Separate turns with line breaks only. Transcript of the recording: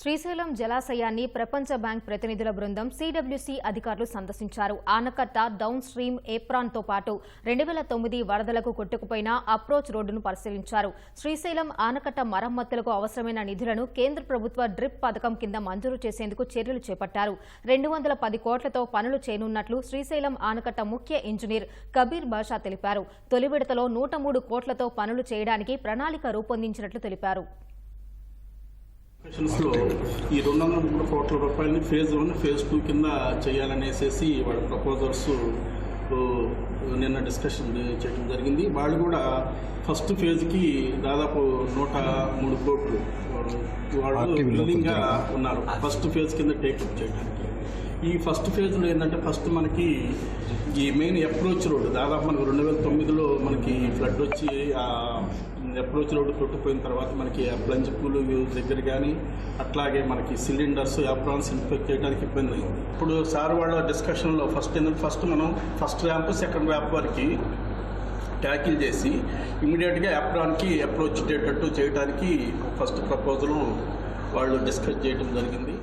శ్రీశైలం జలాశయాన్ని ప్రపంచ బ్యాంక్ ప్రతినిధుల బృందం సిడబ్ల్యూసీ అధికారులు సందర్శించారు. ఆనకట్ట డౌన్ స్ట్రీమ్ ఏప్రాన్తో పాటు రెండు వేల తొమ్మిది వరదలకు కొట్టుకుపోయిన అప్రోచ్ రోడ్డును పరిశీలించారు. శ్రీశైలం ఆనకట్ట మరమ్మతులకు అవసరమైన నిధులను కేంద్ర ప్రభుత్వ డ్రిప్ పథకం కింద మంజూరు చేసేందుకు చర్యలు చేపట్టారు. రెండు వందల పది కోట్లతో పనులు చేయనున్నట్లు శ్రీశైలం ఆనకట్ట ముఖ్య ఇంజనీర్ కబీర్ బాషా తెలిపారు. తొలి విడతలో నూట మూడు కోట్లతో పనులు చేయడానికి ప్రణాళిక రూపొందించినట్లు తెలిపారు.
లో ఈ రెండు వందల మూడు కోట్ల రూపాయలని ఫేజ్ వన్ ఫేజ్ టూ కింద చేయాలనేసేసి వాళ్ళ ప్రపోజల్స్ నిన్న డిస్కషన్ చేయడం జరిగింది. వాళ్ళు కూడా ఫస్ట్ ఫేజ్కి దాదాపు నూట మూడు కోట్లు వాళ్ళు బిల్డింగ్గా ఉన్నారు. ఫస్ట్ ఫేజ్ కింద టేకప్ చేయడానికి. ఈ ఫస్ట్ ఫేజ్లో ఏంటంటే ఫస్ట్ మనకి ఈ మెయిన్ అప్రోచ్ రోడ్ దాదాపు మనకు రెండు వేల తొమ్మిదిలో మనకి ఫ్లడ్ వచ్చి ఆ అప్రోచ్ రోడ్డు కొట్టుకుపోయిన తర్వాత మనకి ఆ ప్లంజ్ పూల్ దగ్గర కానీ అట్లాగే మనకి సిలిండర్స్ అప్రాన్స్ ఇన్ఫెక్ట్ చేయడానికి ఇబ్బంది అయింది ఇప్పుడు సార్ వాళ్ళ డిస్కషన్లో ఫస్ట్ ఏంటంటే ఫస్ట్ మనం ఫస్ట్ ర్యాంప్ సెకండ్ ర్యాంప్ వరకు ట్యాకిల్ చేసి ఇమీడియట్గా అప్రాన్కి అప్రోచ్ చేయటట్టు చేయడానికి ఫస్ట్ ప్రపోజల్ వాళ్ళు డిస్కస్ చేయడం జరిగింది.